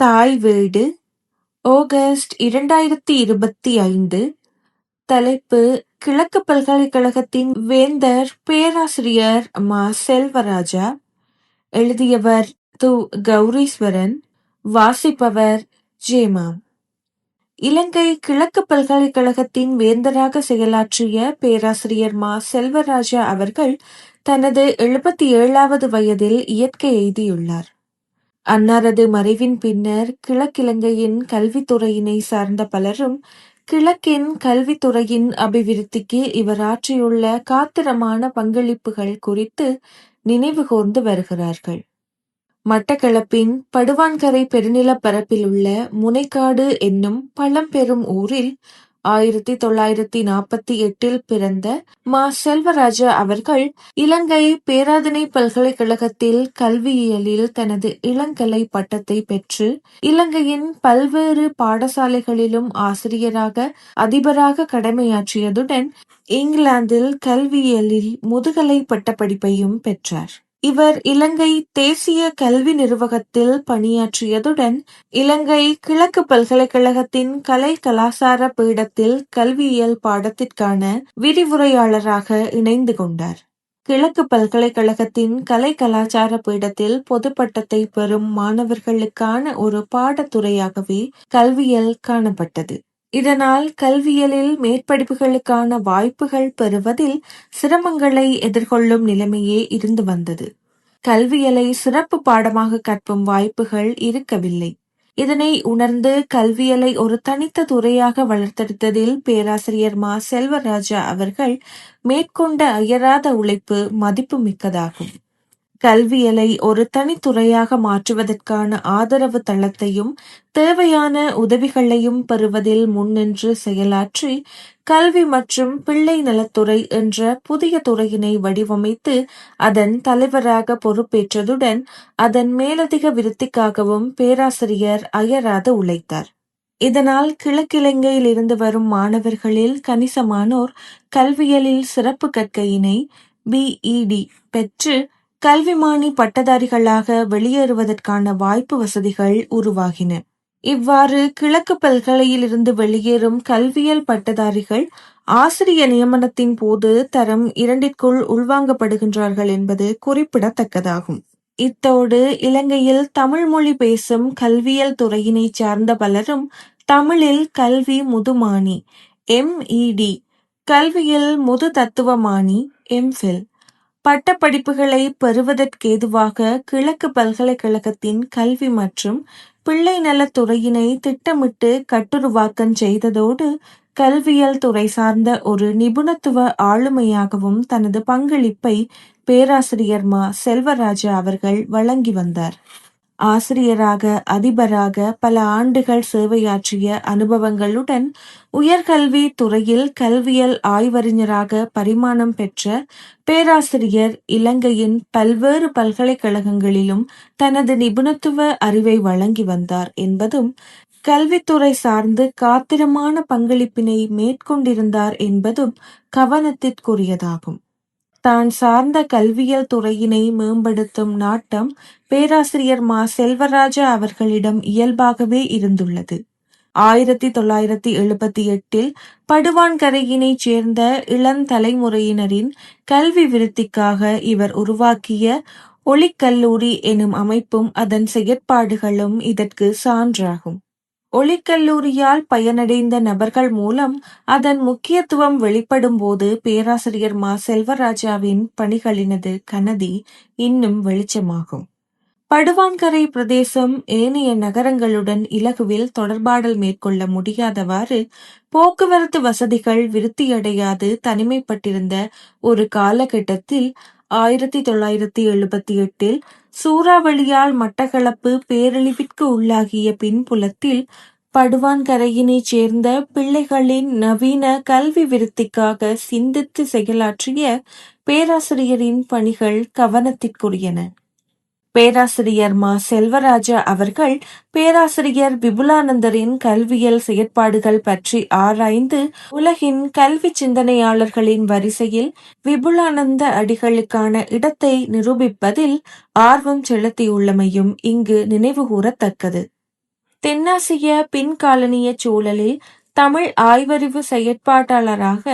தாய் வீடு ஆகஸ்ட் இரண்டாயிரத்தி இருபத்தி ஐந்து தலைப்பு கிழக்கு பல்கலைக்கழகத்தின் வேந்தர் பேராசிரியர் மா. செல்வராஜா எழுதியவர் து. கௌரீஸ்வரன் வாசிப்பவர் ஜேமா. இலங்கை கிழக்கு பல்கலைக்கழகத்தின் வேந்தராக செயலாற்றிய பேராசிரியர் மா. செல்வராஜா அவர்கள் தனது எழுபத்தி ஏழாவது வயதில் இயற்கை எய்தியுள்ளார் அன்னாரது மறைவின் பின்னர் கிழக்கிலங்கையின் கல்வித்துறையினை சார்ந்த பலரும் கிழக்கின் கல்வித்துறையின் அபிவிருத்திக்கு இவர் ஆற்றியுள்ள காத்திரமான பங்களிப்புகள் குறித்து நினைவுகூர்ந்து வருகிறார்கள். மட்டக்களப்பின் படுவான்கரை பெருநிலப்பரப்பில் உள்ள முனைக்காடு என்னும் பழம்பெரும் ஊரில் ஆயிரத்தி தொள்ளாயிரத்தி நாற்பத்தி எட்டில் பிறந்த மா செல்வராஜா அவர்கள் இலங்கை பேராதனை பல்கலைக்கழகத்தில் கல்வியியலில் தனது இளங்கலை பட்டத்தை பெற்று இலங்கையின் பல்வேறு பாடசாலைகளிலும் ஆசிரியராக அதிபராக கடமையாற்றியதுடன் இங்கிலாந்தில் கல்வியியலில் முதுகலை பட்டப்படிப்பையும் பெற்றார். இவர் இலங்கை தேசிய கல்வி நிர்வாகத்தில் பணியாற்றியதுடன் இலங்கை கிழக்கு பல்கலைக்கழகத்தின் கலை கலாசார பீடத்தில் கல்வியியல் பாடத்திற்கான விரிவுரையாளராக இணைந்து கொண்டார். கிழக்கு பல்கலைக்கழகத்தின் கலை கலாச்சார பீடத்தில் பொது பட்டத்தை பெறும் மாணவர்களுக்கான ஒரு பாடத்துறையாகவே கல்வியல் காணப்பட்டது. இதனால் கல்வியலில் மேற்படிப்புகளுக்கான வாய்ப்புகள் பெறுவதில் சிரமங்களை எதிர்கொள்ளும் நிலைமையே இருந்து வந்தது. கல்வியலை சிறப்பு பாடமாக கற்கும் வாய்ப்புகள் இருக்கவில்லை. இதனை உணர்ந்து கல்வியலை ஒரு தனித்த துறையாக வளர்த்தெடுத்ததில் பேராசிரியர் மா. செல்வராஜா அவர்கள் மேற்கொண்ட அயராத உழைப்பு மதிப்புமிக்கதாகும். கல்வியலை ஒரு தனித்துறையாக மாற்றுவதற்கான ஆதரவு தளத்தையும் தேவையான உதவிகளையும் பெறுவதில் முன்னின்று செயலாற்றி கல்வி மற்றும் பிள்ளை நலத்துறை என்ற புதிய துறையினை வடிவமைத்து அதன் தலைவராக பொறுப்பேற்றதுடன் அதன் மேலதிக விருத்திக்காகவும் பேராசிரியர் அயராது உழைத்தார். இதனால் கிழக்கிழங்கையில் இருந்து வரும் மாணவர்களில் கணிசமானோர் கல்வியலில் சிறப்பு கற்கையினை பிஇடி பெற்று கல்விமானி பட்டதாரிகளாக வெளியேறுவதற்கான வாய்ப்பு வசதிகள் உருவாகின. இவ்வாறு கிழக்கு பல்கலையிலிருந்து வெளியேறும் கல்வியல் பட்டதாரிகள் ஆசிரிய நியமனத்தின் போது தரம் இரண்டிற்குள் உள்வாங்கப்படுகின்றார்கள் என்பது குறிப்பிடத்தக்கதாகும். இத்தோடு இலங்கையில் தமிழ் மொழி பேசும் கல்வியல் துறையினை சார்ந்த பலரும் தமிழில் கல்வி முதுமானி எம்இடி கல்வியில் முது தத்துவமானி எம்ஃபில் பட்டப்படிப்புகளை பெறுவதற்கேதுவாக கிழக்கு பல்கலைக்கழகத்தின் கல்வி மற்றும் பிள்ளை நலத் துறையினை திட்டமிட்டு கட்டுருவாக்கம் செய்ததோடு கல்வியல் துறை சார்ந்த ஒரு நிபுணத்துவ ஆளுமையாகவும் தனது பங்களிப்பை பேராசிரியர் மா. செல்வராஜா அவர்கள் வழங்கி வந்தார். ஆசிரியராக அதிபராக பல ஆண்டுகள் சேவையாற்றிய அனுபவங்களுடன் உயர்கல்வி துறையில் கல்வியல் ஆய்வறிஞராக பரிமாணம் பெற்ற பேராசிரியர் இலங்கையின் பல்வேறு பல்கலைக்கழகங்களிலும் தனது நிபுணத்துவ அறிவை வழங்கி வந்தார் என்பதும் கல்வித்துறை சார்ந்து காத்திரமான பங்களிப்பினை மேற்கொண்டிருந்தார் என்பதும் கவனத்திற்குரியதாகும். தான் சார்ந்த கல்வியல் துறையினை மேம்படுத்தும் நாட்டம் பேராசிரியர் மா. செல்வராஜா அவர்களிடம் இயல்பாகவே இருந்துள்ளது. ஆயிரத்தி தொள்ளாயிரத்தி எழுபத்தி எட்டில் படுவான்கரையினைச் சேர்ந்த இளந்தலைமுறையினரின் கல்வி விருத்திக்காக இவர் உருவாக்கிய ஒளிக்கல்லூரி எனும் அமைப்பும் அதன் செயற்பாடுகளும் இதற்கு சான்றாகும். ஒளிக்கல்லூரியால் பயனடைந்த நபர்கள் மூலம் அதன் முக்கியத்துவம் வெளிப்படும்போது பேராசிரியர் மா. செல்வராஜாவின் பணிகளினது கனதி இன்னும் வெளிச்சமாகும். படுவான்கரை பிரதேசம் ஏனைய நகரங்களுடன் இலகுவில் தொடர்பாடல் மேற்கொள்ள முடியாதவாறு போக்குவரத்து வசதிகள் விருத்தியடையாது தனிமைப்பட்டிருந்த ஒரு காலகட்டத்தில் ஆயிரத்தி தொள்ளாயிரத்தி எழுபத்தி எட்டில் சூறாவளியால் மட்டக்களப்பு பேரழிவிற்கு உள்ளாகிய பின்புலத்தில் படுவான்கரையினைச் சேர்ந்த பிள்ளைகளின் நவீன கல்வி விருத்திக்காக சிந்தித்து செயலாற்றிய பேராசிரியரின் பணிகள் கவனத்திற்குரியன. பேராசிரியர் மா. செல்வராஜா அவர்கள் பேராசிரியர் விபுலானந்தரின் கல்வியல் செயற்பாடுகள் பற்றி ஆராய்ந்து உலகின் கல்வி சிந்தனையாளர்களின் வரிசையில் விபுலானந்த அடிகளுக்கான இடத்தை நிரூபிப்பதில் ஆர்வம் செலுத்தியுள்ளமையும் இங்கு நினைவுகூரத்தக்கது தென்னாசிய பின்காலனிய சூழலில் தமிழ் ஆய்வறிவு செயற்பாட்டாளராக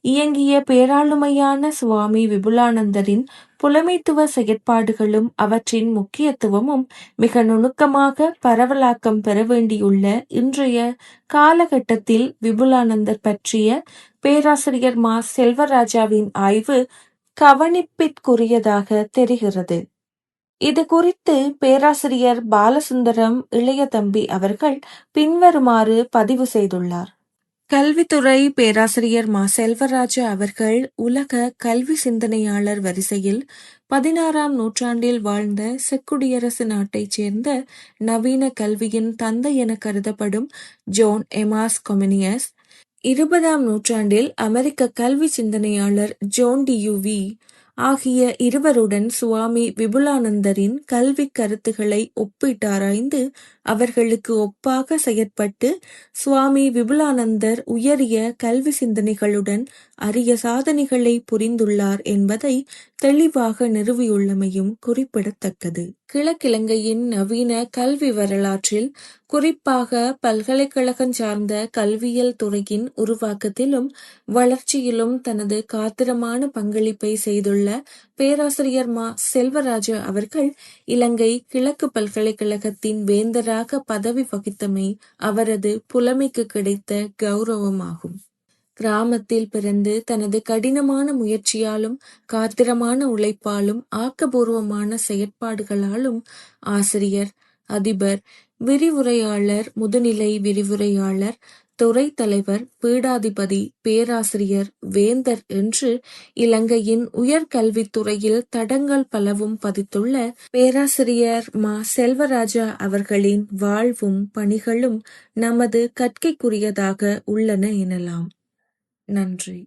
இயங்கிய பேராளுமையான சுவாமி விபுலானந்தரின் புலமைத்துவ செயற்பாடுகளும் அவற்றின் முக்கியத்துவமும் மிக நுணுக்கமாக பரவலாக்கம் பெற வேண்டியுள்ள இன்றைய காலகட்டத்தில் விபுலானந்தர் பற்றிய பேராசிரியர் மா. செல்வராஜாவின் ஆய்வு கவனிப்பிற்குரியதாக தெரிகிறது. இது குறித்து பேராசிரியர் பாலசுந்தரம் இளையதம்பி அவர்கள் பின்வருமாறு பதிவு செய்துள்ளார். கல்வித்துறை பேராசிரியர் மா. செல்வராஜா அவர்கள் உலக கல்வி சிந்தனையாளர் வரிசையில் பதினாறாம் நூற்றாண்டில் வாழ்ந்த செக்குடியரசு நாட்டைச் சேர்ந்த நவீன கல்வியின் தந்தை என கருதப்படும் ஜோன் எமாஸ் கொமினியஸ், இருபதாம் நூற்றாண்டில் அமெரிக்க கல்வி சிந்தனையாளர் ஜோன் டியூவி ஆகிய இருவருடன் சுவாமி விபுலானந்தரின் கல்விக் கருத்துக்களை ஒப்பிட்டாராய்ந்து அவர்களுக்கு ஒப்பாக செயற்பட்டு சுவாமி விபுலானந்தர் உயரிய கல்வி சிந்தனைகளுடன் அரிய சாதனைகளை புரிந்துள்ளார் என்பதை தெளிவாக நிறுவியுள்ளமையும் குறிப்பிடத்தக்கது. கிழக்கிழங்கையின் நவீன கல்வி வரலாற்றில் குறிப்பாக பல்கலைக்கழகம் சார்ந்த கல்வியியல் துறையின் உருவாக்கத்திலும் வளர்ச்சியிலும் தனது காத்திரமான பங்களிப்பை செய்துள்ள பேராசிரியர் மா. செல்வராஜா அவர்கள் இலங்கை கிழக்கு பல்கலைக்கழகத்தின் வேந்தராக பதவி வகித்தமை அவரது புலமைக்கு கிடைத்த கௌரவமாகும். கிராமத்தில் பிறந்து தனது கடினமான முயற்சியாலும் காத்திரமான உழைப்பாலும் ஆக்கபூர்வமான செயற்பாடுகளாலும் ஆசிரியர், அதிபர், விரிவுரையாளர், முதுநிலை விரிவுரையாளர், துறைத் தலைவர், பீடாதிபதி, பேராசிரியர், வேந்தர் என்று இலங்கையின் உயர்கல்வித்துறையில் தடங்கள் பலவும் பதித்துள்ள பேராசிரியர் மா. செல்வராஜா அவர்களின் வாழ்வும் பணிகளும் நமது கற்கைக்குரியதாக உள்ளன எனலாம். நன்றி.